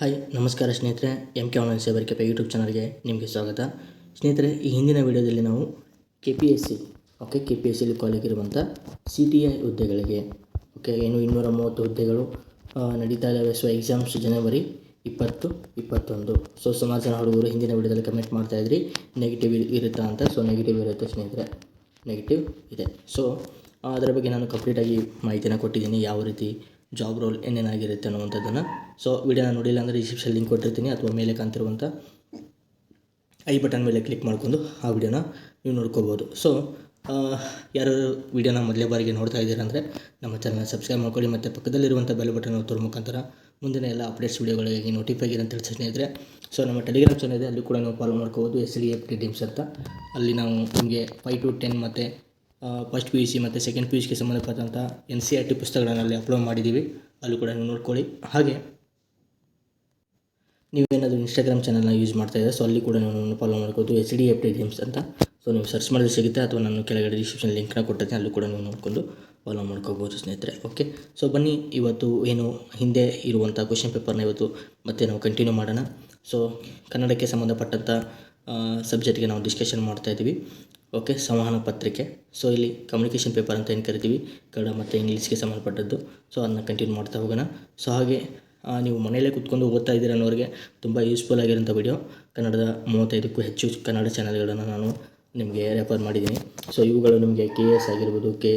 Hi, ನಮಸ್ಕಾರ ಸ್ನೇಹಿತರೆ. M K online saver ಕೆಪೆ ಯೂಟ್ಯೂಬ್ ಚಾನಲ್ಗೆ ನಿಮಗೆ ಸ್ವಾಗತ. ಸ್ನೇಹಿತರೆ, ಈ ಹಿಂದಿನ ವಿಡಿಯೋದಲ್ಲಿ ನಾವು K P S C okay K P S ಸಿಲಿ ಕಾಲಿಗಿರುವಂಥ ಸಿ ಟಿ ಐ ಹುದ್ದೆಗಳಿಗೆ ಓಕೆ ಏನು ಇನ್ನೂರ ಮೂವತ್ತು ಹುದ್ದೆಗಳು ನಡೀತಾ ಇದ್ದಾವೆ. ಸೊ ಎಕ್ಸಾಮ್ಸ್ ಜನವರಿ ಇಪ್ಪತ್ತು, ಇಪ್ಪತ್ತೊಂದು. ಸೊ ಸುಮಾರು ಜನ ಹುಡುಗರು ಹಿಂದಿನ ವಿಡಿಯೋದಲ್ಲಿ ಕಮೆಂಟ್ ಮಾಡ್ತಾ ಇದ್ರಿ. ನೆಗೆಟಿವ್ ಇರುತ್ತಾ ಅಂತ? ಸೊ ನೆಗೆಟಿವ್ ಇರುತ್ತೆ ಸ್ನೇಹಿತರೆ. ನೆಗೆಟಿವ್ ಇದೆ. ಸೊ ಅದರ ಬಗ್ಗೆ ನಾನು ಕಂಪ್ಲೀಟಾಗಿ ಮಾಹಿತಿನ ಕೊಟ್ಟಿದ್ದೀನಿ. ಯಾವ ರೀತಿ ಜಾಬ್ ರೋಲ್ ಏನೇನಾಗಿರುತ್ತೆ ಅನ್ನುವಂಥದ್ದನ್ನು. ಸೊ ವಿಡಿಯೋನ ನೋಡಿಲ್ಲ ಅಂದರೆ ಡಿಸ್ಕ್ರಿಪ್ಷನ್ ಲಿಂಕ್ ಕೊಟ್ಟಿರ್ತೀನಿ, ಅಥವಾ ಮೇಲೆ ಕಾಣ್ತಿರುವಂಥ ಐ ಬಟನ್ ಮೇಲೆ ಕ್ಲಿಕ್ ಮಾಡ್ಕೊಂಡು ಆ ವಿಡಿಯೋನ ನೀವು ನೋಡ್ಕೋಬೋದು. ಸೊ ಯಾರು ವಿಡಿಯೋನ ಮೊದಲೇ ಬಾರಿಗೆ ನೋಡ್ತಾ ಇದ್ದೀರಾ ಅಂದರೆ ನಮ್ಮ ಚಾನಲ್ನ ಸಬ್ಸ್ಕ್ರೈಬ್ ಮಾಡ್ಕೊಳ್ಳಿ, ಮತ್ತು ಪಕ್ಕದಲ್ಲಿರುವಂಥ ಬೆಲ್ ಬಟನ್ ತೋರ್ ಮುಖಾಂತರ ಮುಂದಿನ ಎಲ್ಲ ಅಪ್ಡೇಟ್ಸ್ ವೀಡಿಯೋಗಳಿಗೆ ನೋಟಿಫೈ ಅಂತ ಹೇಳಿ ಸ್ನೇಹಿತರೆ ಸೊ ನಮ್ಮ ಟೆಲಿಗ್ರಾಮ್ ಚಾನಲ್ ಇದೆ, ಅಲ್ಲಿ ಕೂಡ ನೀವು ಫಾಲೋ ಮಾಡ್ಕೋಬೋದು S D F T teams ಅಂತ. ಅಲ್ಲಿ ನಾವು ನಿಮಗೆ ಫೈವ್ ಟು ಟೆನ್ ಮತ್ತು ಫಸ್ಟ್ ಪಿ ಯು ಸಿ ಮತ್ತು ಸೆಕೆಂಡ್ ಪಿ ಯು ಸಿಗೆ ಸಂಬಂಧಪಟ್ಟಂಥ ಎನ್ ಸಿ ಆರ್ ಟಿ ಪುಸ್ತಕಗಳನ್ನು ಅಲ್ಲಿ ಅಪ್ಲೋಡ್ ಮಾಡಿದ್ದೀವಿ. ಅಲ್ಲೂ ಕೂಡ ನೀವು ನೋಡ್ಕೊಳ್ಳಿ. ಹಾಗೆ ನೀವೇನಾದರೂ ಇನ್ಸ್ಟಾಗ್ರಾಮ್ ಚಾನಲ್ನ ಯೂಸ್ ಮಾಡ್ತಾ ಇದ್ದಾರೆ ಸೊ ಅಲ್ಲಿ ಕೂಡ ನೀವು follow ಮಾಡ್ಕೋದು H D F T games ಅಂತ. ಸೊ ನೀವು ಸರ್ಚ್ ಮಾಡಿದ್ರೆ ಸಿಗುತ್ತೆ ಅಥವಾ ನಾನು ಕೆಳಗಡೆ ಡಿಸ್ಕ್ರಿಪ್ಷನ್ ಲಿಂಕ್ನ ಕೊಟ್ಟಿರ್ತೀನಿ, ಅಲ್ಲೂ ಕೂಡ ನೀವು ನೋಡಿಕೊಂಡು ಫಾಲೋ ಮಾಡ್ಕೋಬೋದು ಸ್ನೇಹಿತರೆ. ಓಕೆ ಸೊ ಬನ್ನಿ, ಇವತ್ತು ಏನು ಹಿಂದೆ ಇರುವಂಥ ಕ್ವೆಶನ್ ಪೇಪರ್ನ ಇವತ್ತು ಮತ್ತೆ ನಾವು ಕಂಟಿನ್ಯೂ ಮಾಡೋಣ. ಸೊ ಕನ್ನಡಕ್ಕೆ ಸಂಬಂಧಪಟ್ಟಂಥ ಸಬ್ಜೆಕ್ಟ್ಗೆ ನಾವು ಡಿಸ್ಕಷನ್ ಮಾಡ್ತಾ ಇದ್ದೀವಿ. ಓಕೆ, ಸಂವಹನ ಪತ್ರಿಕೆ. ಸೊ ಇಲ್ಲಿ ಕಮ್ಯುನಿಕೇಷನ್ ಪೇಪರ್ ಅಂತ ಏನು ಕರಿತೀವಿ? ಕನ್ನಡ ಮತ್ತು ಇಂಗ್ಲೀಷ್ಗೆ ಸಂಬಂಧಪಟ್ಟದ್ದು. ಸೊ ಅದನ್ನ ಕಂಟಿನ್ಯೂ ಮಾಡ್ತಾ ಹೋಗೋಣ. ಸೊ ಹಾಗೆ ನೀವು ಮನೆಯಲ್ಲೇ ಕೂತ್ಕೊಂಡು ಓದ್ತಾ ಇದ್ದೀರ ಅನ್ನೋರಿಗೆ ತುಂಬ ಯೂಸ್ಫುಲ್ ಆಗಿರೋಂಥ ವಿಡಿಯೋ ಕನ್ನಡದ ಮೂವತ್ತೈದಕ್ಕೂ ಹೆಚ್ಚು ಕನ್ನಡ ಚಾನಲ್ಗಳನ್ನು ನಾನು ನಿಮಗೆ ರೆಫರ್ ಮಾಡಿದ್ದೀನಿ. ಸೊ ಇವುಗಳು ನಿಮಗೆ ಕೆ ಎ ಎಸ್ ಆಗಿರ್ಬೋದು K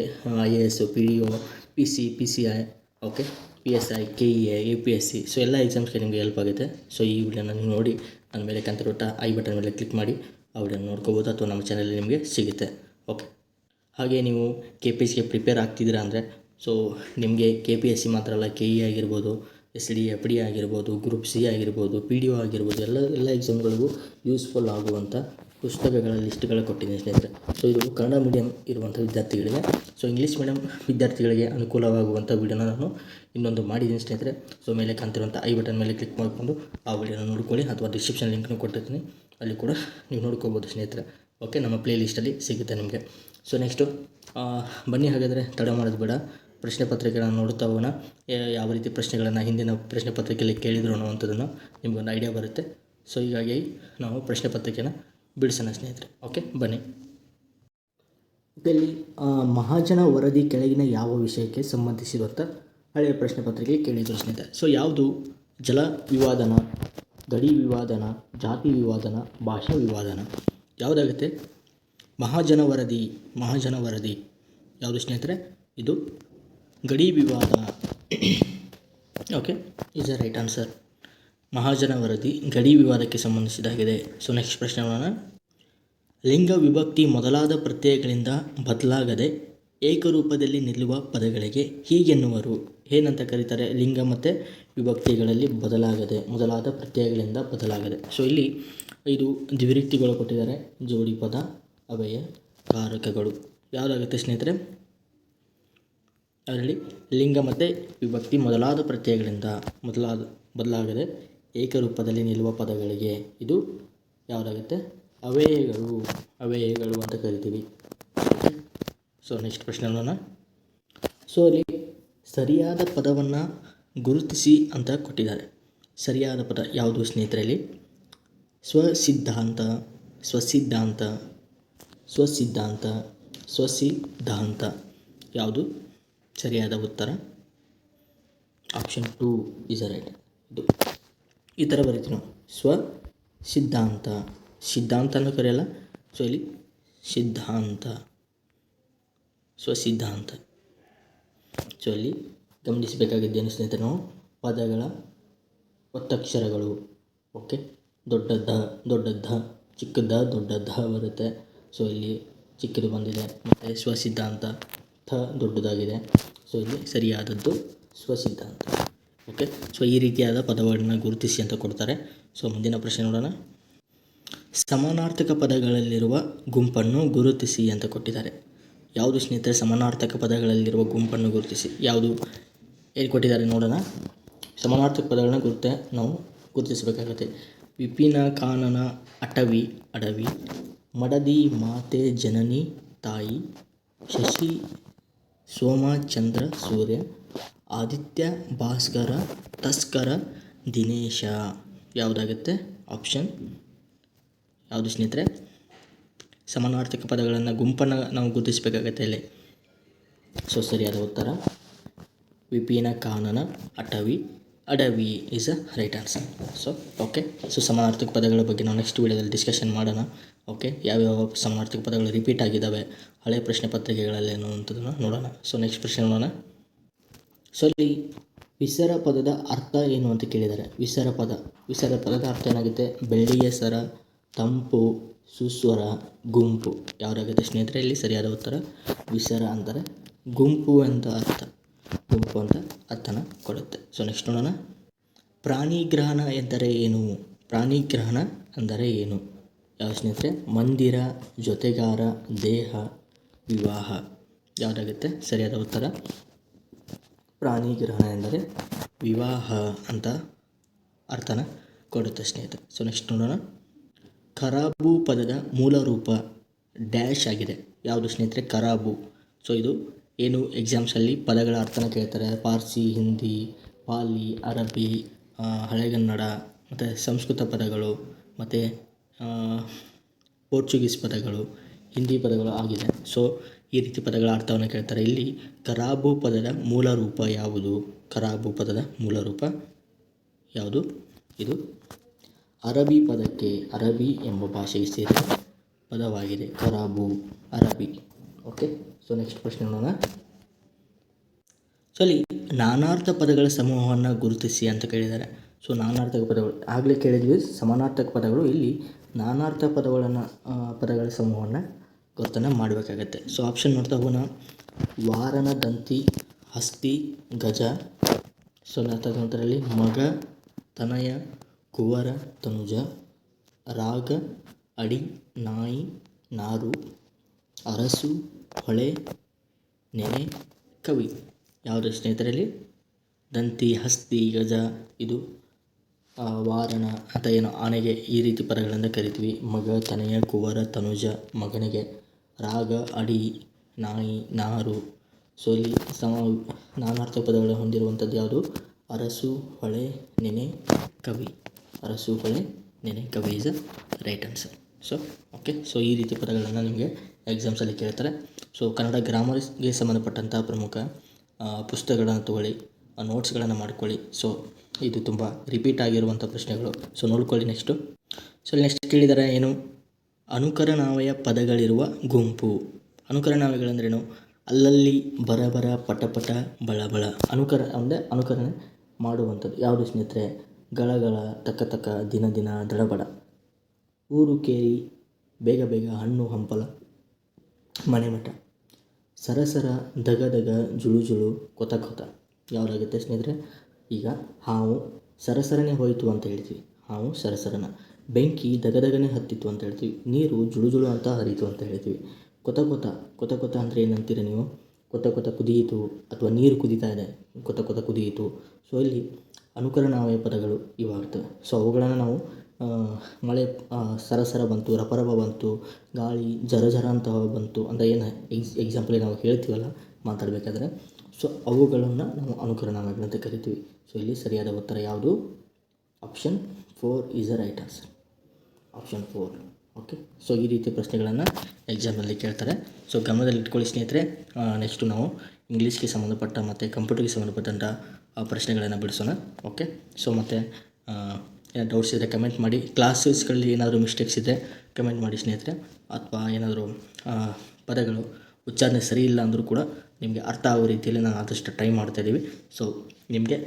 I A S P D O P C P C I okay P S I K E A U P S C so ಎಲ್ಲ ಎಕ್ಸಾಮ್ಸ್ಗೆ ನಿಮಗೆ ಹೆಲ್ಪ್ ಆಗುತ್ತೆ. ಸೊ ಈ ವಿಡಿಯೋನ ನೀವು ನೋಡಿ, ನನ್ನ ಮೇಲೆ ಐ ಬಟನ್ ಮೇಲೆ ಕ್ಲಿಕ್ ಮಾಡಿ. ಆ ವಿಡಿಯೋ ನೋಡ್ಕೋಬೋದು ಅಥವಾ ನಮ್ಮ ಚಾನಲಲ್ಲಿ ನಿಮಗೆ ಸಿಗುತ್ತೆ. ಓಕೆ ಹಾಗೆ ನೀವು ಕೆ ಪಿ ಎಸ್ಗೆ ಪ್ರಿಪೇರ್ ಆಗ್ತಿದ್ದೀರಾ ಅಂದರೆ ಸೊ ನಿಮಗೆ ಕೆ ಪಿ ಎಸ್ ಸಿ ಮಾತ್ರ ಅಲ್ಲ ಕೆ ಇ ಆಗಿರ್ಬೋದು ಎಸ್ ಡಿ ಎಫ್ ಡಿ ಆಗಿರ್ಬೋದು ಗ್ರೂಪ್ ಸಿ ಆಗಿರ್ಬೋದು ಪಿ ಡಿ ಒ ಆಗಿರ್ಬೋದು, ಎಲ್ಲ ಎಲ್ಲ ಎಕ್ಸಾಮ್ಗಳಿಗೂ ಯೂಸ್ಫುಲ್ ಆಗುವಂಥ ಪುಸ್ತಕಗಳ ಲಿಸ್ಟ್ಗಳು ಕೊಟ್ಟಿದ್ದೀನಿ ಸ್ನೇಹಿತರೆ. ಸೊ ಇದು ಕನ್ನಡ ಮೀಡಿಯಂ ಇರುವಂಥ ವಿದ್ಯಾರ್ಥಿಗಳಿಗೆ ಸೊ ಇಂಗ್ಲೀಷ್ ಮೀಡಿಯಂ ವಿದ್ಯಾರ್ಥಿಗಳಿಗೆ ಅನುಕೂಲವಾಗುವಂಥ ವಿಡಿಯೋನ ನಾನು ಇನ್ನೊಂದು ಮಾಡಿದ್ದೀನಿ ಸ್ನೇಹಿತರೆ. ಸೊ ಮೇಲೆ ಕಾಣ್ತಿರುವಂಥ ಐ ಬಟನ್ ಮೇಲೆ ಕ್ಲಿಕ್ ಮಾಡಿಕೊಂಡು ಆ ವಿಡಿಯೋನ ನೋಡ್ಕೊಳ್ಳಿ ಅಥವಾ ಡಿಸ್ಕ್ರಿಪ್ಷನ್ ಲಿಂಕ್ನು ಕೊಟ್ಟಿರ್ತೀನಿ. ಅಲ್ಲಿ ಕೂಡ ನೀವು ನೋಡ್ಕೋಬೋದು ಸ್ನೇಹಿತರೆ. ಓಕೆ ನಮ್ಮ ಪ್ಲೇ ಲಿಸ್ಟಲ್ಲಿ ಸಿಗುತ್ತೆ ನಿಮಗೆ. ಸೊ ನೆಕ್ಸ್ಟು ಬನ್ನಿ ಹಾಗಾದರೆ, ತಡ ಮಾಡೋದು ಬೇಡ. ಪ್ರಶ್ನೆ ಪತ್ರಿಕೆಗಳನ್ನು ನೋಡ್ತಾ ಹೋಗೋಣ. ಯಾವ ರೀತಿ ಪ್ರಶ್ನೆಗಳನ್ನು ಹಿಂದಿನ ಪ್ರಶ್ನೆ ಪತ್ರಿಕೆಯಲ್ಲಿ ಕೇಳಿದ್ರು ಅನ್ನುವಂಥದ್ದನ್ನು ನಿಮಗೊಂದು ಐಡಿಯಾ ಬರುತ್ತೆ. ಸೊ ಹೀಗಾಗಿ ನಾವು ಪ್ರಶ್ನೆ ಪತ್ರಿಕೆನ ಬಿಡಿಸೋಣ ಸ್ನೇಹಿತರೆ. ಓಕೆ ಬನ್ನಿ. ಇದರಲ್ಲಿ ಮಹಾಜನ ವರದಿ ಕೆಳಗಿನ ಯಾವ ವಿಷಯಕ್ಕೆ ಸಂಬಂಧಿಸಿರುವಂಥ ಹಳೆಯ ಪ್ರಶ್ನೆ ಪತ್ರಿಕೆ ಕೇಳಿದರು ಸ್ನೇಹಿತರೆ. ಸೊ ಯಾವುದು ಜಲ ವಿವಾದನ ಗಡಿ ವಿವಾದನ, ಜಾತಿ ವಿವಾದನ, ಭಾಷಾ ವಿವಾದನ. ಯಾವುದಾಗುತ್ತೆ? ಮಹಾಜನ ವರದಿ ಮಹಾಜನ ವರದಿ ಯಾವುದು ಸ್ನೇಹಿತರೆ? ಇದು ಗಡಿ ವಿವಾದ. Okay, is a right answer. Mahajan ವರದಿ ಗಡಿ ವಿವಾದಕ್ಕೆ ಸಂಬಂಧಿಸಿದಾಗಿದೆ. ಸೊ, ನೆಕ್ಸ್ಟ್ ಪ್ರಶ್ನೆ ಲಿಂಗ ವಿಭಕ್ತಿ ಮೊದಲಾದ ಪ್ರತ್ಯಯಗಳಿಂದ ಬದಲಾಗದೆ ಏಕರೂಪದಲ್ಲಿ ನಿಲ್ಲುವ ಪದಗಳಿಗೆ ಹೀಗೆನ್ನುವರು. ಏನಂತ ಕರೀತಾರೆ? ಲಿಂಗ ಮತ್ತು ವಿಭಕ್ತಿಗಳಲ್ಲಿ ಬದಲಾಗದೆ, ಮೊದಲಾದ ಪ್ರತ್ಯಯಗಳಿಂದ ಬದಲಾಗದೆ. ಸೊ ಇಲ್ಲಿ ಇದು ದ್ವಿರಿಕ್ತಿಗಳು ಕೊಟ್ಟಿದ್ದಾರೆ. ಜೋಡಿ ಪದ, ಅವಯ, ಕಾರಕಗಳು. ಯಾವುದಾಗುತ್ತೆ ಸ್ನೇಹಿತರೆ? ಅದರಲ್ಲಿ ಲಿಂಗ ಮತ್ತು ವಿಭಕ್ತಿ ಮೊದಲಾದ ಪ್ರತ್ಯಯಗಳಿಂದ ಮೊದಲಾದ, ಬದಲಾಗದೆ ಏಕರೂಪದಲ್ಲಿ ನಿಲ್ಲುವ ಪದಗಳಿಗೆ. ಇದು ಯಾವುದಾಗುತ್ತೆ? ಅವ್ಯಯಗಳು ಅವ್ಯಯಗಳು ಅಂತ ಕರಿತೀವಿ. ಸೊ ನೆಕ್ಸ್ಟ್ ಪ್ರಶ್ನೆ ನೋಡೋಣ ಸೊ ಅಲ್ಲಿ ಸರಿಯಾದ ಪದವನ್ನು ಗುರುತಿಸಿ ಅಂತ ಕೊಟ್ಟಿದ್ದಾರೆ. ಸರಿಯಾದ ಪದ ಯಾವುದು ಸ್ನೇಹಿತರಲ್ಲಿ? ಸ್ವಸಿದ್ಧಾಂತ ಸ್ವಸಿದ್ಧಾಂತ ಸ್ವಸಿದ್ಧಾಂತ ಸ್ವಸಿದ್ಧಾಂತ. ಯಾವುದು? ಸರಿಯಾದ ಉತ್ತರ? ಆಪ್ಷನ್ ಟೂ ಇಸ್ ರೈಟ್ ಇದು. ಈ ಥರ ಬರೀತೀನಿ ನಾವು ಸ್ವ ಸಿದ್ಧಾಂತ ಸಿದ್ಧಾಂತ ಅನ್ನೋ ಕರೆಯಲ್ಲ. ಸೊ ಇಲ್ಲಿ ಸಿದ್ಧಾಂತ. ಸ್ವಸಿದ್ಧಾಂತ. ಸೊ ಇಲ್ಲಿ ಗಮನಿಸಬೇಕಾಗಿದ್ದೇನು ಸ್ನೇಹಿತರೆ ನಾವು? ಪದಗಳ ಒತ್ತಕ್ಷರಗಳು. ಓಕೆ ದೊಡ್ಡ ದ ದೊಡ್ಡ ದ ಚಿಕ್ಕ ದ ದೊಡ್ಡ ಧ ಬರುತ್ತೆ. ಸೊ ಇಲ್ಲಿ ಚಿಕ್ಕದು ಬಂದಿದೆ, ಮತ್ತು ಸ್ವಸಿದ್ಧಾಂತ. ಥ ದೊಡ್ಡದಾಗಿದೆ. ಸೊ ಇಲ್ಲಿ ಸರಿಯಾದದ್ದು ಸ್ವಸಿದ್ಧಾಂತ. ಓಕೆ ಸೊ ಈ ರೀತಿಯಾದ ಪದಗಳನ್ನು ಗುರುತಿಸಿ ಅಂತ ಕೊಡ್ತಾರೆ. ಸೊ ಮುಂದಿನ ಪ್ರಶ್ನೆ ನೋಡೋಣ. ಸಮಾನಾರ್ಥಕ ಪದಗಳಲ್ಲಿರುವ ಗುಂಪನ್ನು ಗುರುತಿಸಿ ಅಂತ ಕೊಟ್ಟಿದ್ದಾರೆ. ಯಾವುದು ಸ್ನೇಹಿತರೆ ಸಮಾನಾರ್ಥಕ ಪದಗಳಲ್ಲಿರುವ ಗುಂಪನ್ನು ಗುರುತಿಸಿ. ಯಾವುದು? ಹೇಳ್ಕೊಟ್ಟಿದ್ದಾರೆ ಕೊಟ್ಟಿದ್ದಾರೆ, ನೋಡೋಣ. ಸಮಾನಾರ್ಥಕ ಪದಗಳನ್ನ ಗುರುತ, ನಾವು ಗುರುತಿಸಬೇಕಾಗುತ್ತೆ. ವಿಪಿನ, ಕಾನನ, ಅಟವಿ, ಅಡವಿ, ಮಡದಿ, ಮಾತೆ, ಜನನಿ, ತಾಯಿ, ಶಶಿ, ಸೋಮ, ಚಂದ್ರ, ಸೂರ್ಯ, ಆದಿತ್ಯ, ಭಾಸ್ಕರ, ತಸ್ಕರ, ದಿನೇಶ. ಯಾವುದಾಗುತ್ತೆ? ಆಪ್ಷನ್. ಯಾವುದು ಸ್ನೇಹಿತರೆ? ಸಮಾನಾರ್ಥಕ ಪದಗಳನ್ನು ಗುಂಪನ್ನು ನಾವು ಗುರುತಿಸಬೇಕಾಗತ್ತೆ ಇಲ್ಲಿ. ಸೊ ಸರಿಯಾದ ಉತ್ತರ. ವಿಪಿನ ಕಾನನ ಅಟವಿ. ಅಡವಿ is a right answer so okay so ಸಮಾನಾರ್ಥಕ ಪದಗಳ ಬಗ್ಗೆ ನಾವು ನೆಕ್ಸ್ಟ್ ವೀಡಿಯೋದಲ್ಲಿ ಡಿಸ್ಕಷನ್ ಮಾಡೋಣ. ಓಕೆ ಯಾವ್ಯಾವ ಸಮಾನಾರ್ಥಕ ಪದಗಳು ರಿಪೀಟ್ ಆಗಿದ್ದಾವೆ ಹಳೆ ಪ್ರಶ್ನೆ ಪತ್ರಿಕೆಗಳಲ್ಲಿ ಅನ್ನುವಂಥದ್ದನ್ನು ನೋಡೋಣ. ಸೊ ನೆಕ್ಸ್ಟ್ ಪ್ರಶ್ನೆ ನೋಡೋಣ. ಸೊ ಇಲ್ಲಿ ವಿಸರ ಪದದ ಅರ್ಥ ಏನು ಅಂತ ಕೇಳಿದ್ದಾರೆ. ವಿಸರ ಪದ. ವಿಸರ ಪದದ ಅರ್ಥ ಏನಾಗುತ್ತೆ? ಬೆಳ್ಳಿಯ ಸರ, ತಂಪು ಸುಸ್ವರ, ಗುಂಪು. ಯಾವುದಾಗುತ್ತೆ ಸ್ನೇಹಿತರೆ, ಇಲ್ಲಿ ಸರಿಯಾದ ಉತ್ತರ ವಿಸರ ಅಂದರೆ ಗುಂಪು ಅಂತ ಅರ್ಥ. ಗುಂಪು ಅಂತ ಅರ್ಥನ ಕೊಡುತ್ತೆ. ಸೊ ನೆಕ್ಸ್ಟ್ ನೋಡೋಣ. ಪ್ರಾಣಿಗ್ರಹಣ ಎಂದರೆ ಏನು? ಪ್ರಾಣಿಗ್ರಹಣ ಅಂದರೆ ಏನು? ಯಾವ ಸ್ನೇಹಿತರೆ? ಮಂದಿರ, ಜೊತೆಗಾರ, ದೇಹ, ವಿವಾಹ. ಯಾವುದಾಗುತ್ತೆ? ಸರಿಯಾದ ಉತ್ತರ. ಪ್ರಾಣಿಗ್ರಹಣ ಎಂದರೆ ವಿವಾಹ ಅಂತ ಅರ್ಥನ ಕೊಡುತ್ತೆ ಸ್ನೇಹಿತರೆ. ಸೊ ನೆಕ್ಸ್ಟ್ ನೋಡೋಣ. ಖರಾಬು ಪದದ ಮೂಲ ರೂಪ ಡ್ಯಾಶ್ ಆಗಿದೆ. ಯಾವುದು ಸ್ನೇಹಿತರೆ? ಖರಾಬು ಸೊ ಇದು ಏನು ಎಕ್ಸಾಮ್ಸಲ್ಲಿ ಪದಗಳ ಅರ್ಥನ ಕೇಳ್ತಾರೆ. ಪಾರ್ಸಿ, ಹಿಂದಿ, ಪಾಲಿ ಅರಬ್ಬಿ ಹಳೆಗನ್ನಡ ಮತ್ತು ಸಂಸ್ಕೃತ ಪದಗಳು, ಮತ್ತು ಪೋರ್ಚುಗೀಸ್ ಪದಗಳು, ಹಿಂದಿ ಪದಗಳು ಆಗಿದೆ. ಸೊ ಈ ರೀತಿ ಪದಗಳ ಅರ್ಥವನ್ನು ಕೇಳ್ತಾರೆ. ಇಲ್ಲಿ ಖರಾಬು ಪದದ ಮೂಲ ರೂಪ ಯಾವುದು? ಖರಾಬು ಪದದ ಮೂಲ ರೂಪ ಯಾವುದು? ಇದು ಅರಬಿ ಪದಕ್ಕೆ ಅರಬಿ ಎಂಬ ಭಾಷೆಗೆ ಸೇರಿದ ಪದವಾಗಿದೆ. ಕರಾಬು, ಅರಬಿ. ಓಕೆ ಸೊ ನೆಕ್ಸ್ಟ್ ಪ್ರಶ್ನೆ ನೋಡೋಣ. ಸೊ ಅಲ್ಲಿ ನಾನಾರ್ಥ ಪದಗಳ ಸಮೂಹವನ್ನು ಗುರುತಿಸಿ ಅಂತ ಕೇಳಿದ್ದಾರೆ. ಸೊ ನಾನಾರ್ಥಕ ಪದಗಳು, ಆಗಲೇ ಕೇಳಿದ್ವಿ, ಸಮಾನಾರ್ಥಕ ಪದಗಳು. ಇಲ್ಲಿ ನಾನಾರ್ಥ ಪದಗಳನ್ನು ಪದಗಳ ಸಮೂಹವನ್ನು ಗುರುತನ್ನು ಮಾಡಬೇಕಾಗತ್ತೆ. ಸೊ ಆಪ್ಷನ್ ನೋಡ್ತಾ ಹೋಗೋಣ. ವಾರನ ದಂತಿ ಹಸ್ತಿ, ಗಜ. ಸೊ ನಂತರದಲ್ಲಿ ಮಗ, ತನಯ ಕುವರ, ತನುಜ, ರಾಗ, ಅಡಿ, ನಾಯಿ, ನಾರು, ಅರಸು, ಹೊಳೆ, ನೆನೆ, ಕವಿ. ಯಾವುದು ಸ್ನೇಹಿತರಲ್ಲಿ? ದಂತಿ, ಹಸ್ತಿ, ಗಜ, ಇದು. ವಾರಣ ಅಂತ ಏನು ಆನೆಗೆ ಈ ರೀತಿ ಪದಗಳನ್ನು ಕರಿತೀವಿ. ಮಗ, ತನೆಯ, ಕುವರ, ತನುಜ, ಮಗನಿಗೆ ರಾಗ, ಅಡಿ, ನಾಯಿ, ನಾರು. ಸೊ ಸಮ ನಾನಾರ್ಥ ಪದಗಳು ಹೊಂದಿರುವಂಥದ್ದು ಯಾವುದು? ಅರಸು, ಹೊಳೆ, ನೆನೆ, ಕವಿ. ಅರಸು ಹೊಳೆ ನೆನೆ ಕವಿ a right answer so okay so ಈ ರೀತಿ ಪದಗಳನ್ನು ನಿಮಗೆ ಎಕ್ಸಾಮ್ಸಲ್ಲಿ ಕೇಳ್ತಾರೆ. ಸೊ ಕನ್ನಡ ಗ್ರಾಮರ್ಸ್ಗೆ ಸಂಬಂಧಪಟ್ಟಂಥ ಪ್ರಮುಖ ಪುಸ್ತಕಗಳನ್ನು ತಗೊಳ್ಳಿ ನೋಟ್ಸ್ಗಳನ್ನು ಮಾಡ್ಕೊಳ್ಳಿ. ಸೊ ಇದು ತುಂಬ ರಿಪೀಟ್ ಆಗಿರುವಂಥ ಪ್ರಶ್ನೆಗಳು. ಸೊ ನೋಡ್ಕೊಳ್ಳಿ ನೆಕ್ಸ್ಟು ಸೊ ನೆಕ್ಸ್ಟ್ ಕೇಳಿದರೆ ಏನು? ಅನುಕರಣಾವಯ ಪದಗಳಿರುವ ಗುಂಪು. ಅನುಕರಣಾವಯಗಳಂದ್ರೇನು ಅಲ್ಲಲ್ಲಿ ಬರಬರ ಪಟಪಟ ಬಳಬಳ. ಅನುಕರ ಅಂದರೆ ಅನುಕರಣೆ ಮಾಡುವಂಥದ್ದು. ಯಾವುದು ಸ್ನೇಹಿತರೆ? ಗಳಗಳ ತಕ ತಕ ದಿನ ದಿನ ದಡಬಡ. ಊರು ಕೇರಿ ಬೇಗ ಬೇಗ ಹಣ್ಣು ಹಂಪಲ ಮನೆ ಮಠ. ಸರಸರ ದಗ ದಗ ಜುಳು ಜುಳು ಕೊತ ಕೊತ. ಯಾವುದಾಗುತ್ತೆ ಸ್ನೇಹಿತರೆ? ಈಗ ಹಾವು ಸರಸರನೆ ಹೋಯಿತು ಅಂತ ಹೇಳ್ತೀವಿ. ಹಾವು ಸರಸರನ. ಬೆಂಕಿ ದಗದಗನೆ ಹತ್ತಿತ್ತು ಅಂತ ಹೇಳ್ತೀವಿ. ನೀರು ಜುಳು ಜುಳು ಅಂತ ಹರಿತು ಅಂತ ಹೇಳ್ತೀವಿ. ಕೊತ ಕೊತ ಕೊತ ಕೊತ ಅಂದರೆ ಏನಂತೀರ ನೀವು? ಕೊತ ಕೊತ ಕುದಿಯಿತು ಅಥವಾ ನೀರು ಕುದೀತಾ ಇದೆ. ಕೊತ ಕೊತ ಕುದಿಯಿತು. ಸೊ ಇಲ್ಲಿ ಅನುಕರಣಾವಯ ಪದಗಳು ಇವಾಗ್ತವೆ ಸೊ ಅವುಗಳನ್ನು ನಾವು ಮಳೆ ಸರಸರ ಬಂತು, ರಪರಪ ಬಂತು, ಗಾಳಿ ಜರ ಜರ ಅಂತ ಬಂತು ಅಂತ ಏನು ಎಕ್ಸ್ ಎಕ್ಸಾಂಪಲ್ ನಾವು ಹೇಳ್ತೀವಲ್ಲ ಮಾತಾಡಬೇಕಾದ್ರೆ ಸೊ ಅವುಗಳನ್ನು ನಾವು ಅನುಕರಣಾವಯಗಳಂತ ಕರಿತೀವಿ. ಸೊ ಇಲ್ಲಿ ಸರಿಯಾದ ಉತ್ತರ ಯಾವುದು? Option four is a right answer option four okay so ಈ ರೀತಿಯ ಪ್ರಶ್ನೆಗಳನ್ನು ಎಕ್ಸಾಮಲ್ಲಿ ಕೇಳ್ತಾರೆ. ಸೊ ಗಮನದಲ್ಲಿ ಇಟ್ಕೊಳ್ಳಿ ಸ್ನೇಹಿತರೆ ನೆಕ್ಸ್ಟು ನಾವು ಇಂಗ್ಲೀಷ್ಗೆ ಸಂಬಂಧಪಟ್ಟ ಮತ್ತು ಕಂಪ್ಯೂಟರ್ಗೆ ಸಂಬಂಧಪಟ್ಟಂಥ ಪ್ರಶ್ನೆಗಳನ್ನು ಬಿಡಿಸೋಣ. ಓಕೆ ಸೊ ಮತ್ತು ಏನು ಡೌಟ್ಸ್ ಇದ್ದರೆ ಕಮೆಂಟ್ ಮಾಡಿ. ಕ್ಲಾಸಸ್ಗಳಲ್ಲಿ ಏನಾದರೂ ಮಿಸ್ಟೇಕ್ಸ್ ಇದ್ದರೆ ಕಮೆಂಟ್ ಮಾಡಿ ಸ್ನೇಹಿತರೆ. ಅಥವಾ ಏನಾದರೂ ಪದಗಳು ಉಚ್ಚಾರಣೆ ಸರಿ ಇಲ್ಲ ಅಂದರೂ ಕೂಡ ನಿಮಗೆ ಅರ್ಥ ಆಗೋ ರೀತಿಯಲ್ಲಿ ನಾನು ಆದಷ್ಟು ಟ್ರೈ ಮಾಡ್ತಾಯಿದ್ದೀವಿ ಸೊ ನಿಮಗೆ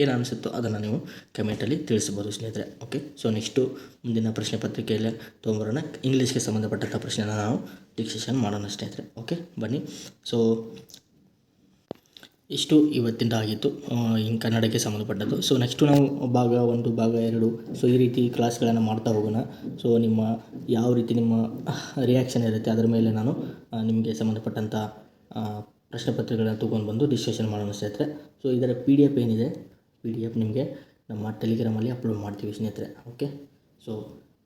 ಏನು ಅನಿಸುತ್ತೋ ಅದನ್ನು ನೀವು ಕಮೆಂಟಲ್ಲಿ ತಿಳಿಸ್ಬೋದು ಸ್ನೇಹಿತರೆ. ಓಕೆ ಸೊ ನೆಕ್ಸ್ಟು ಮುಂದಿನ ಪ್ರಶ್ನೆ ಪತ್ರಿಕೆಯಲ್ಲಿ ತೊಗೊಂಬರೋಣ. ಇಂಗ್ಲೀಷ್ಗೆ ಸಂಬಂಧಪಟ್ಟಂಥ ಪ್ರಶ್ನೆನ ನಾವು ಡಿಸ್ಕಷನ್ ಮಾಡೋಣ ಸ್ನೇಹಿತರೆ. ಓಕೆ ಬನ್ನಿ. ಸೊ ಇಷ್ಟು ಇವತ್ತಿಂದ ಆಗಿತ್ತು ಇನ್ನು ಕನ್ನಡಕ್ಕೆ ಸಂಬಂಧಪಟ್ಟದ್ದು. ಸೊ ನೆಕ್ಸ್ಟು ನಾವು ಭಾಗ ಒಂದು, ಭಾಗ ಎರಡು ಸೊ ಈ ರೀತಿ ಕ್ಲಾಸ್ಗಳನ್ನು ಮಾಡ್ತಾ ಹೋಗೋಣ. ಸೊ ನಿಮ್ಮ ಯಾವ ರೀತಿ ನಿಮ್ಮ ರಿಯಾಕ್ಷನ್ ಇರುತ್ತೆ ಅದರ ಮೇಲೆ ನಾನು ನಿಮಗೆ ಸಂಬಂಧಪಟ್ಟಂಥ ಪ್ರಶ್ನೆ ಪತ್ರಿಕೆಗಳನ್ನ ತೊಗೊಂಡು ಬಂದು ಡಿಸ್ಕಷನ್ ಮಾಡೋಣ ಸ್ನೇಹಿತರೆ. ಸೊ ಇದರ ಪಿ ಡಿ ಎಫ್ ಏನಿದೆ? ಪಿ ಡಿ ಎಫ್ ನಿಮಗೆ ನಮ್ಮ ಟೆಲಿಗ್ರಾಮಲ್ಲಿ ಅಪ್ಲೋಡ್ ಮಾಡ್ತೀವಿ ಸ್ನೇಹಿತರೆ. Okay so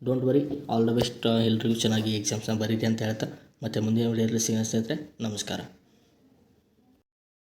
don't worry all the best ಎಲ್ರಿಗೂ ಚೆನ್ನಾಗಿ ಎಕ್ಸಾಮ್ಸ್ನ ಬರೀರಿ ಅಂತ ಹೇಳ್ತಾ. ಮತ್ತು ಮುಂದಿನ ವಿಡಿಯೋದಲ್ಲಿ ಸಿಗೋಣ ಸ್ನೇಹಿತರೆ. ನಮಸ್ಕಾರ.